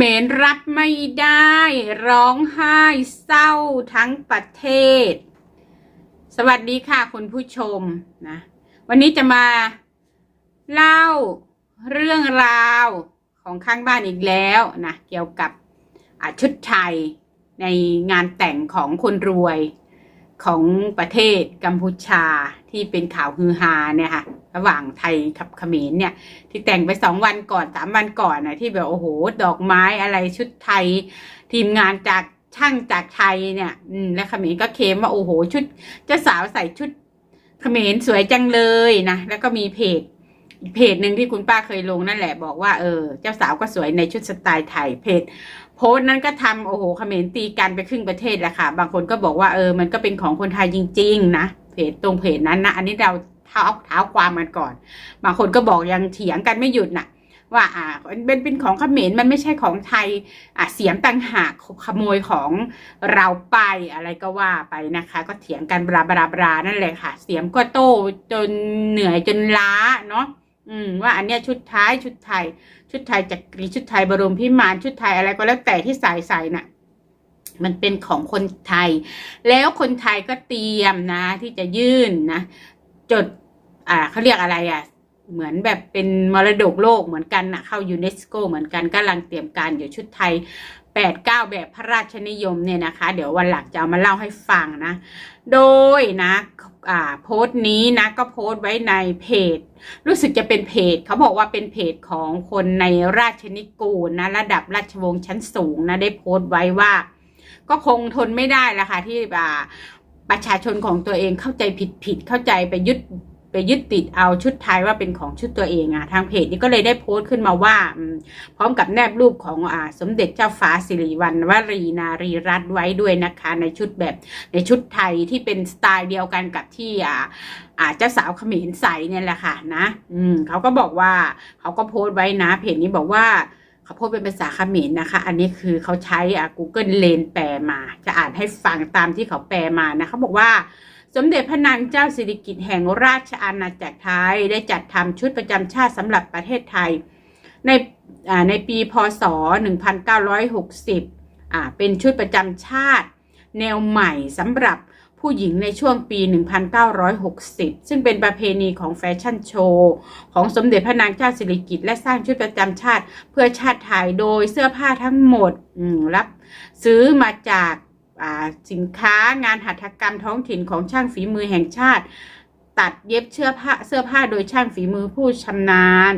มรรับไม่ได้ ร้องไห้เศร้าทั้งประเทศ สวัสดีค่ะคุณผู้ชมนะวันนี้จะมาเล่าเรื่องราวของข้างบ้านอีกแล้วนะเกี่ยวกับชุดไทยในงานแต่งของคนรวยของประเทศกัมพูชาที่เป็นข่าวฮือฮาเนี่ยค่ะ ระหว่างไทยกับเขมรเนี่ย ที่แต่งไปสองวันก่อนสามวันก่อนนะที่แบบโอ้โห ดอกไม้อะไรชุดไทย ทีมงานจากช่างจากไทยเนี่ยอืมและเขมรก็เคลมว่าโอ้โห ชุดเจ้าสาวใส่ชุดเขมรสวยจังเลยนะแล้วก็มีเพจเพจหนึ่งที่คุณป้าเคยลงนั่นแหละบอกว่าเออเจ้าสาวก็สวยในชุดสไตล์ไทยเพจโพสต์นั้นก็ทำโอ้โหเขมรตีกันไปครึ่งประเทศแหละค่ะ บางคนก็บอกว่าเออมันก็เป็นของคนไทยจริง ๆ นะเพจตรงเพจนั้นนะอันนี้เรา เท้าเท้าความกันก่อน บางคนก็บอกยังเถียงกันไม่หยุดน่ะ ว่าอ่าเป็นเป็นของเขมรมันไม่ใช่ของไทยอะเสียมต่างหากขโมยของเราไปอะไรก็ว่าไปนะคะ ก็เถียงกันบราบราบรานั่นแหละค่ะ เสียมก็โต้จนเหนื่อยจนล้าเนาะอืมว่าอันเนี้ยชุดท้ายชุดไทย ชุดไทยจักรีชุดไทยบรมพิมานชุดไทยอะไรก็แล้วแต่ที่ใส่ใส่น่ะ มันเป็นของคนไทย แล้วคนไทยก็เตรียมนะ ที่จะยื่นนะจด อ่าเขาเรียกอะไรอะ เหมือนแบบเป็นมรดกโลกเหมือนกันนะเข้ายูเนสโกเหมือนกันกำลังเตรียมการอยู่ชุดไทยแปดเก้าแบบพระราชนิยมเนี่ยนะคะ เดี๋ยววันหลังจะเอามาเล่าให้ฟังนะ โดยนะอ่าโพสต์นี้นะก็โพสต์ไว้ในเพจ รู้สึกจะเป็นเพจ เขาบอกว่าเป็นเพจของคนในราชนิกูลนะระดับราชวงศ์ชั้นสูงนะได้โพสต์ไว้ว่า ก็คงทนไม่ได้ละค่ะที่อ่าประชาชนของตัวเองเข้าใจผิดผิดเข้าใจไปยึด ไปยึดติดเอาชุดไทยว่าเป็นของชุดตัวเองอะทางเพจนี้ก็เลยได้โพสต์ขึ้นมาว่า พร้อมกับแนบรูปของอ่าสมเด็จเจ้าฟ้าสิริวัณวรีนารีรัตน์ไว้ด้วยนะคะ ในชุดแบบในชุดไทยที่เป็นสไตล์เดียวกันกับที่อ่าอาเจ้าสาวเขมรใส่เนี่ยแหละค่ะนะ อืมเขาก็บอกว่าเขาก็โพสต์ไว้นะ เพจนี้บอกว่าเขาโพสต์เป็นภาษาเขมรนะคะ อันนี้คือเขาใช้อ่า Google Lens แปลมา จะอ่านให้ฟังตามที่เขาแปลมานะเขาบอกว่า สมเด็จพระนางเจ้าสิริกิติ์แห่งราชอาณาจักรไทยได้จัดทำชุดประจำชาติสำหรับประเทศไทย ในในปีพศ 1960อ่าเป็นชุดประจำชาติ แนวใหม่สำหรับผู้หญิงในช่วงปี 1960 ซึ่งเป็นประเพณีของแฟชั่นโชว์ของสมเด็จพระนางเจ้าสิริกิติ์และสร้างชุดประจำชาติเพื่อชาติไทยโดยเสื้อผ้าทั้งหมดรับซื้อมาจาก สินค้างานหัตถกรรมท้องถิ่นของช่างฝีมือแห่งชาติ ตัดเย็บเสื้อผ้าเสื้อผ้าโดยช่างฝีมือผู้ชำนาญ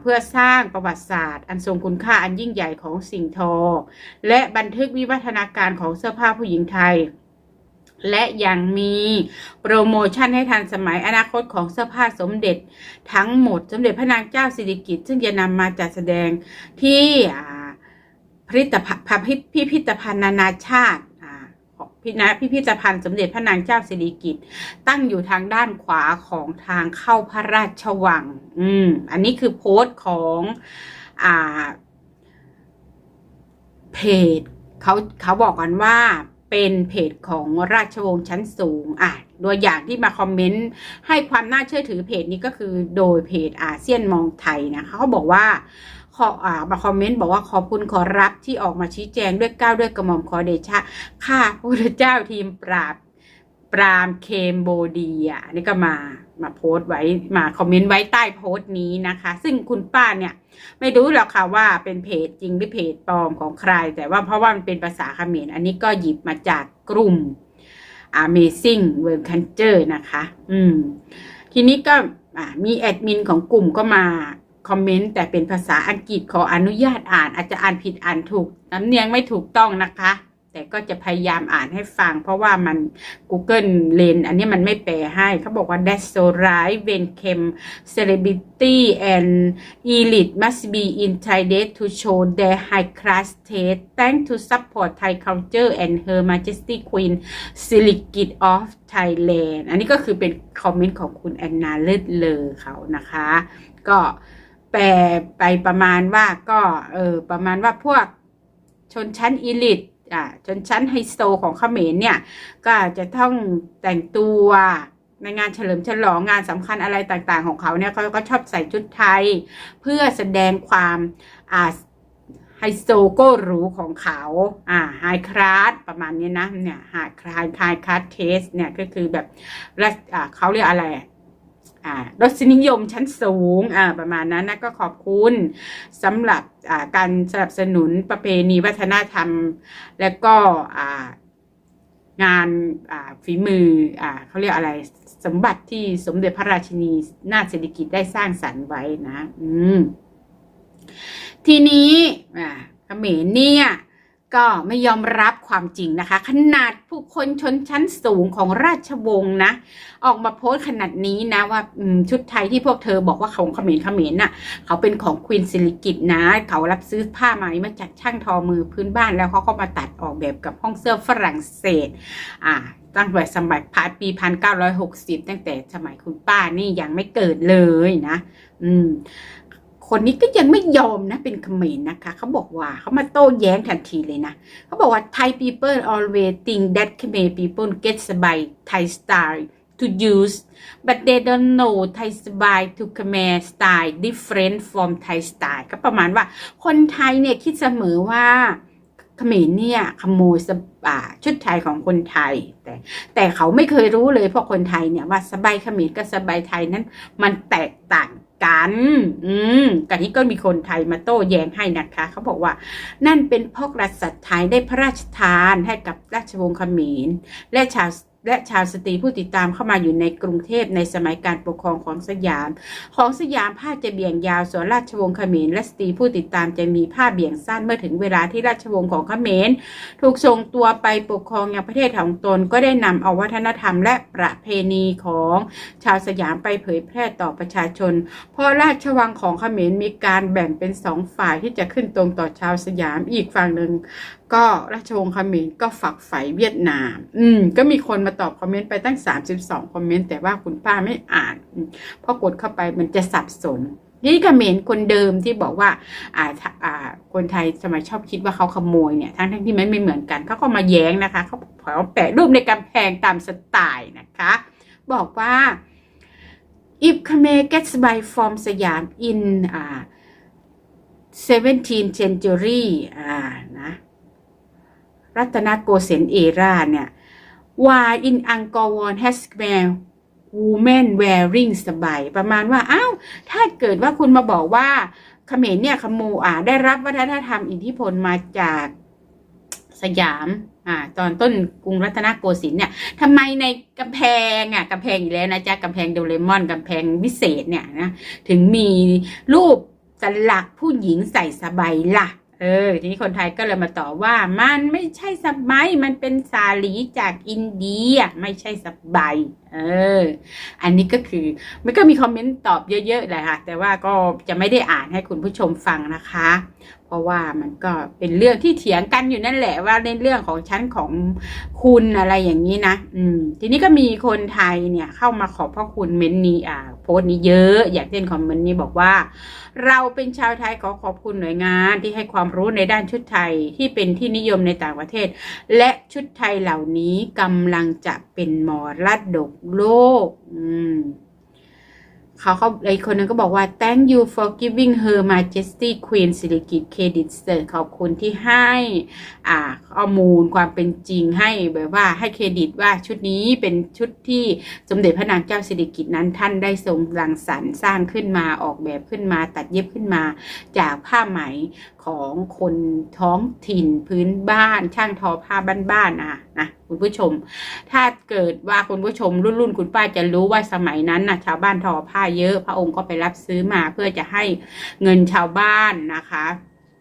เพื่อสร้างประวัติศาสตร์ อันทรงคุณค่าอันยิ่งใหญ่ของสิ่งทอ และบันทึกวิวัฒนาการของเสื้อผ้าผู้หญิงไทย และยังมีโปรโมชั่นให้ทันสมัยอนาคตของเสื้อผ้าสมเด็จทั้งหมดสมเด็จพระนางเจ้าสิริกิติ์ซึ่งจะนำมาจัดแสดงที่พิพิธภัณฑ์นานาชาติ พินะพิพิธภัณฑ์สมเด็จพระนางเจ้าสิริกิติ์ตั้งอยู่ทางด้านขวาของทางเข้าพระราชวัง อืม อันนี้คือโพสต์ของอ่าเพจเขาเขาบอกกันว่า เป็นเพจของราชวงศ์ชั้นสูงอะตัวอย่างที่มาคอมเมนต์ให้ความน่าเชื่อถือเพจนี้ก็คือโดยเพจอาเซียนมองไทยนะคะเขาบอกว่าขออ่ามาคอมเมนต์บอกว่าขอบคุณขอรับที่ออกมาชี้แจงด้วยก้าวด้วยกระหม่อมขอเดชะข้าพระเจ้าทีมปราบ ปรามเคมโบเดียนี่ก็มามาโพสต์ไว้มาคอมเมนต์ไว้ใต้โพสต์นี้นะคะ ซึ่งคุณป้าเนี่ย ไม่รู้หรอกค่ะว่าเป็นเพจจริงหรือเพจปลอมของใคร แต่ว่าเพราะว่ามันเป็นภาษาเขมรอันนี้ก็หยิบมาจากกลุ่ม Amazing World Culture นะคะ อืม ทีนี้ก็มีแอดมินของกลุ่มก็มาคอมเมนต์แต่เป็นภาษาอังกฤษขออนุญาตอ่าน อาจจะอ่านผิดอ่านถูกน้ำเนียงไม่ถูกต้องนะคะ แต่ก็จะพยายามอ่านให้ฟัง เพราะว่ามัน Google Lens อันนี้มันไม่แปลให้เขาบอกว่า that's so right when came celebrity and elite must be entitled to show their high class taste thanks to support Thai culture and Her Majesty Queen Sirikit of Thailand อันนี้ก็คือเป็นคอมเมนต์ของคุณแอนนาเลิศเลอเขานะคะ ก็แปลไปประมาณว่าก็เออประมาณว่าพวกชนชั้นอีลิต อ่าชนชั้นไฮโซของเขมรเนี่ย ก็จะต้องแต่งตัวในงานเฉลิมฉลองงานสำคัญอะไรต่างๆของเขาเนี่ยเขาก็ชอบใส่ชุดไทย เพื่อแสดงความอ่าไฮโซโก็หรูของเขาอ่าไฮคลาสประมาณนี้นะเนี่ยไฮคลาสไฮคลาสเทสเนี่ยก็คือแบบอ่าเขาเรียกอะไร อ่ารสนิยมชั้นสูงอ่าประมาณนั้นนะก็ขอบคุณสำหรับอ่าการสนับสนุนประเพณีวัฒนธรรม แล้วก็อ่างานอ่าฝีมืออ่าเขาเรียกอะไรสมบัติที่สมเด็จพระราชินีนาถเศรษฐกิจได้สร้างสรรค์ไว้นะ อืมทีนี้อ่าเขมรเนี่ย ก็ไม่ยอมรับความจริงนะคะ ขนาดผู้คนชนชั้นสูงของราชวงศ์นะ ออกมาโพสต์ขนาดนี้นะว่าชุดไทยที่พวกเธอบอกว่าของเขมรเขมรน่ะ เขาเป็นของควีนสิริกิตนะ เขารับซื้อผ้าไหมมาจากช่างทอมือพื้นบ้านแล้วเขาก็มาตัดออกแบบกับห้องเสื้อฝรั่งเศส อ่าตั้งแต่สมัยพาปีพันเก้าร้อยหกสิบตั้งแต่สมัยคุณป้านี่ยังไม่เกิดเลยนะ อืม คนนี้ก็ยังไม่ยอมนะเป็นเขมรนะคะเขาบอกว่าเขามาโต้แย้งทันทีเลยนะเขาบอกว่า Thai people always think that Khmer people get by Thai style to use but they don't know Thai style to Khmer style different from Thai style ก็ประมาณว่าคนไทยเนี่ยคิดเสมอว่าเขมรเนี่ยขโมยสบาชุดไทยของคนไทย แต่แต่เขาไม่เคยรู้เลยเพราะคนไทยเนี่ยว่าสบายเขมรกับสบายไทยนั้นมันแตกต่าง กัน อืมกันนี้ก็มีคนไทยมาโต้แย้งให้นะคะเขาบอกว่า นั่นเป็นเพราะกษัตริย์ไทยได้พระราชทานให้กับราชวงศ์เขมรและชาว และชาวสตรีผู้ติดตามเข้ามาอยู่ในกรุงเทพในสมัยการปกครองของสยาม ของสยามผ้าจะเบี่ยงยาวส่วนราชวงศ์เขมรและสตรีผู้ติดตามจะมีผ้าเบี่ยงสั้นเมื่อถึงเวลาที่ราชวงศ์ของเขมรถูกส่งตัวไปปกครองยังประเทศของตนก็ได้นำเอาวัฒนธรรมและประเพณีของชาวสยามไปเผยแพร่ต่อประชาชน เพราะราชวังของเขมรมีการแบ่งเป็นสองฝ่ายที่จะขึ้นตรงต่อชาวสยามอีกฝั่งหนึ่งก็ราชวงศ์เขมรก็ฝักใฝ่เวียดนาม อืมก็มีคนมาตอบคอมเมนต์ไปตั้ง 32 คอมเมนต์ แต่ว่าคุณป้าไม่อ่านเพราะกดเข้าไปมันจะสับสนนี่เขมรคนเดิมที่บอกว่าอ่าอ่าคนไทยสมัยชอบคิดว่าเขาขโมยเนี่ยทั้งทั้งที่มันไม่เหมือนกันเขาก็มาแย้งนะคะเขาเขาแปะรูปในกำแพงตามสไตล์นะคะ บอกว่า if Khmer gets by from สยาม in อ่า 17 century อ่านะรัตนโกสินทร์เอราเนี่ย why in Angkor Wat has Khmer women wearing สบายประมาณว่าอ้าวถ้าเกิดว่าคุณมาบอกว่าเขมรเนี่ยขโมยอ่าได้รับวัฒนธรรมอิทธิพลมาจากสยามอ่าตอนต้นกรุงรัตนโกสินทร์เนี่ยทำไมในกำแพงอะกำแพงอีกแล้วนะจ๊ะกำแพงโดเรมอนกำแพงวิเศษเนี่ยนะถึงมีรูปสลักผู้หญิงใส่สบายล่ะ เออ ทีนี้คนไทยก็เลยมาตอบว่า มันไม่ใช่สบายมันเป็นสาลีจากอินเดีย ไม่ใช่สบายเออ อันนี้ก็คือ มันก็มีคอมเมนต์ตอบเยอะๆเลยค่ะ แต่ว่าก็จะไม่ได้อ่านให้คุณผู้ชมฟังนะคะเพราะว่ามันก็เป็นเรื่องที่เถียงกันอยู่นั่นแหละว่าในเรื่องของชั้นของคุณอะไรอย่างนี้นะ อืม ทีนี้ก็มีคนไทยเนี่ย เข้ามาขอบพระคุณเมนนี้อ่า โพสต์นี้เยอะ อย่างเช่นคอมเมนต์นี้บอกว่า เราเป็นชาวไทยขอขอบคุณหน่วยงานที่ให้ความรู้ในด้านชุดไทยที่เป็นที่นิยมในต่างประเทศ และชุดไทยเหล่านี้กำลังจะเป็นมรดกโลก อืม เขาเขาอีกคนนึงก็บอกว่า thank you for giving her majesty queen Silikit credit sir ขอบคุณที่ให้อ่าข้อมูลความเป็นจริงให้แบบว่าให้เครดิตว่าชุดนี้เป็นชุดที่สมเด็จพระนางเจ้าสิริกิติ์นั้นท่านได้ทรงรังสรรค์สร้างขึ้นมาออกแบบขึ้นมาตัดเย็บขึ้นมาจากผ้าไหม ของคนท้องถิ่นพื้นบ้าน ช่างทอผ้าบ้านๆนะนะคุณผู้ชม ถ้าเกิดว่าคุณผู้ชมรุ่นรุ่นคุณป้าจะรู้ว่าสมัยนั้นนะชาวบ้านทอผ้าเยอะพระองค์ก็ไปรับซื้อมาเพื่อจะให้เงินชาวบ้านนะคะ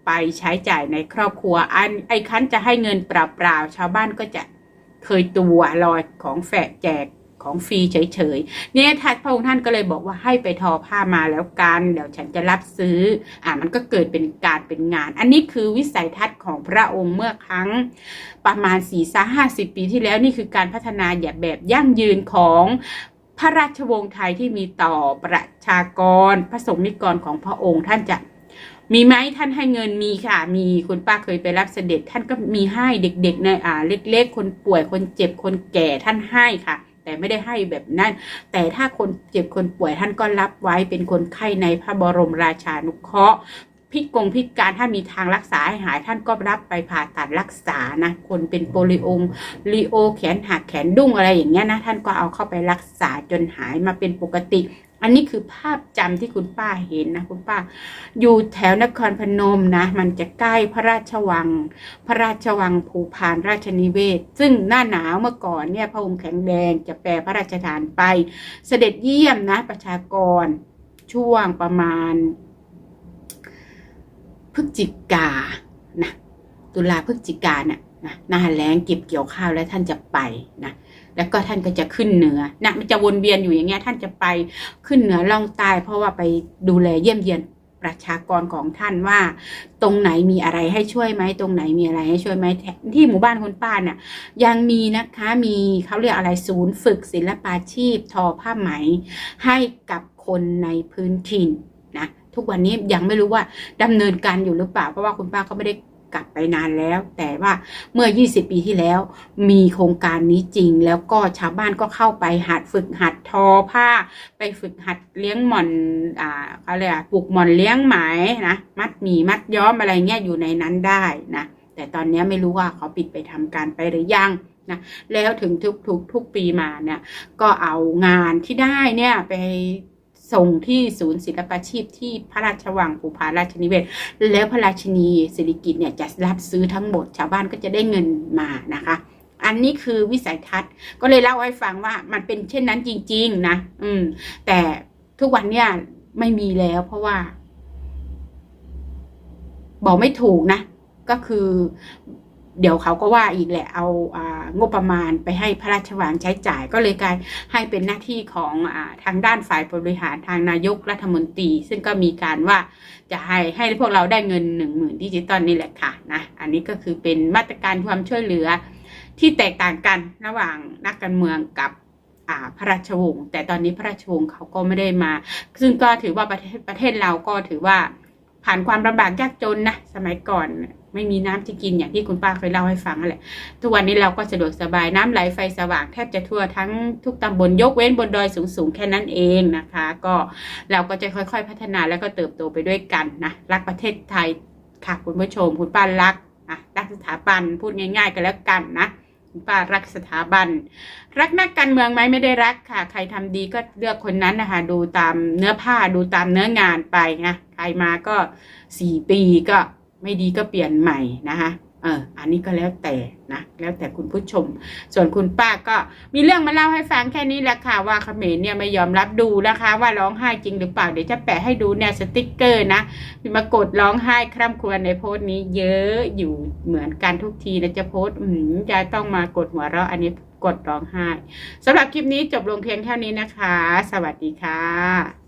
ไปใช้จ่ายในครอบครัวอันไอ้คันจะให้เงินเปล่าๆชาวบ้านก็จะเคยตัวลอยของแฝกแจก ของฟรีเฉยๆเนี่ยท่านพระองค์ท่านก็เลยบอกว่าให้ไปทอผ้ามาแล้วกัน เดี๋ยวฉันจะรับซื้อ อ่ามันก็เกิดเป็นการเป็นงาน อันนี้คือวิสัยทัศน์ของพระองค์เมื่อครั้งประมาณสี่สห้าสิบปีที่แล้วนี่คือการพัฒนาแบบแบบยั่งยืนของพระราชวงศ์ไทยที่มีต่อประชากรพระสงฆ์นิกรของพระองค์ท่านจะมีไหมท่านให้เงินมีค่ะ มีคุณป้าเคยไปรับเสด็จท่านก็มีให้เด็กๆในอ่า เล็ก ๆ คนป่วยคนเจ็บคนแก่ท่านให้ค่ะ แต่ไม่ได้ให้แบบนั้น แต่ถ้าคนเจ็บคนป่วยท่านก็รับไว้เป็นคนไข้ในพระบรมราชานุเคราะห์พิกงพิการถ้ามีทางรักษาให้หายท่านก็รับไปผ่าตัดรักษานะ คนเป็นโปลิโอลีโอแขนหักแขนดุ้งอะไรอย่างเงี้ยนะ ท่านก็เอาเข้าไปรักษาจนหายมาเป็นปกติ อันนี้คือภาพจำที่คุณป้าเห็นนะคุณป้า อยู่แถวนครพนมนะ มันจะใกล้พระราชวัง พระราชวังภูพานราชนิเวศ ซึ่งหน้าหนาวเมื่อก่อนเนี่ยพระองค์แข็งแดงจะแปลพระราชทานไป เสด็จเยี่ยมนะประชากรช่วงประมาณ พฤศจิกานะตุลาพฤศจิกาเนี่ยนะหน้าแล้งเก็บเกี่ยวข้าวแล้วท่านจะไปนะ แล้วก็ท่านก็จะขึ้นเหนือนะมันจะวนเวียนอยู่อย่างเงี้ยท่านจะไปขึ้นเหนือล่องใต้เพราะว่าไปดูแลเยี่ยมเยียนประชากรของท่านว่า ตรงไหนมีอะไรให้ช่วยไหมตรงไหนมีอะไรให้ช่วยไหมที่หมู่บ้านคุณป้าเนี่ยยังมีนะคะมีเขาเรียกอะไรศูนย์ฝึกศิลปาชีพทอผ้าไหม ให้กับคนในพื้นถิ่นนะทุกวันนี้ยังไม่รู้ว่าดำเนินการอยู่หรือเปล่าเพราะว่าคุณป้าก็ไม่ได้ กลับไปนานแล้ว แต่ว่าเมื่อ 20 ปีที่แล้ว มีโครงการนี้จริง แล้วก็ชาวบ้านก็เข้าไปหัดฝึกหัดทอผ้า ไปฝึกหัดเลี้ยงหม่อนอ่าเขาเรียกอะปลูกหม่อนเลี้ยงไหมนะมัดหมี่มัดย้อมอะไรเงี้ยอยู่ในนั้นได้นะแต่ตอนนี้ไม่รู้ว่าเขาปิดไปทำการไปหรือยังนะแล้วถึงทุกทุกทุกปีมาเนี่ยก็เอางานที่ได้เนี่ยไป ส่งที่ศูนย์ศิลปาชีพที่พระราชวังภูพาราชนิเวศ แล้วพระราชินีสิริกิตเนี่ยจะรับซื้อทั้งหมด ชาวบ้านก็จะได้เงินมานะคะ อันนี้คือวิสัยทัศน์ก็เลยเล่าให้ฟังว่ามันเป็นเช่นนั้นจริง ๆ นะ อืม แต่ทุกวันเนี่ยไม่มีแล้วเพราะว่า บอกไม่ถูกนะ ก็คือ เดี๋ยวเขาก็ว่าอีกแหละเอาอางบประมาณไปให้พระราชวังใช้จ่ายก็เลยกลายให้เป็นหน้าที่ของอทางด้านฝ่ายบริหารทางนายกรัฐมนตรี ซึ่งก็มีการว่าจะให้ให้พวกเราได้เงินหนึ่งหมื่นดิจิตอลนี่แหละค่ะนะอันนี้ก็คือเป็นมาตรการความช่วยเหลือที่แตกต่างกันระหว่างนักการเมืองกับพระราชวงศ์แต่ตอนนี้พระราชวงศ์เขาก็ไม่ได้มา ซึ่งก็ถือว่าประเทศประเทศเราก็ถือว่า ผ่านความลำบากยากจนนะสมัยก่อนไม่มีน้ำจะกินอย่างที่คุณป้าเคยเล่าให้ฟังแหละ ทุกวันนี้เราก็สะดวกสบายน้ำไหลไฟสว่างแทบจะทั่วทั้งทุกตำบลยกเว้นบนดอยสูงๆ แค่นั้นเองนะคะ ก็เราก็จะค่อยๆ พัฒนาแล้วก็เติบโตไปด้วยกันนะรักประเทศไทยค่ะคุณผู้ชมคุณป้ารักอะรักสถาบันพูดง่าย ๆ กันแล้วกันนะ คุณป้ารักสถาบัน รักนักการเมืองไหมไม่ได้รักค่ะ ใครทำดีก็เลือกคนนั้นนะคะ ดูตามเนื้อผ้าดูตามเนื้องานไปนะใครมาก็สี่ปีก็ไม่ดีก็เปลี่ยนใหม่นะคะ เอออันนี้ก็แล้วแต่นะแล้วแต่คุณผู้ชม ส่วนคุณป้าก็มีเรื่องมาเล่าให้ฟังแค่นี้แหละค่ะว่าเขมรเนี่ยไม่ยอมรับดูนะคะ ว่าร้องไห้จริงหรือเปล่าเดี๋ยวจะแปะให้ดูเนี่ยสติ๊กเกอร์นะมากดร้องไห้คร่ำครวญในโพสต์นี้เยอะอยู่เหมือนกันทุกทีนะจะโพสต์อืมยายต้องมากดหัวเราะอันนี้กดร้องไห้สำหรับคลิปนี้จบลงเพียงเท่านี้นะคะ สวัสดีค่ะ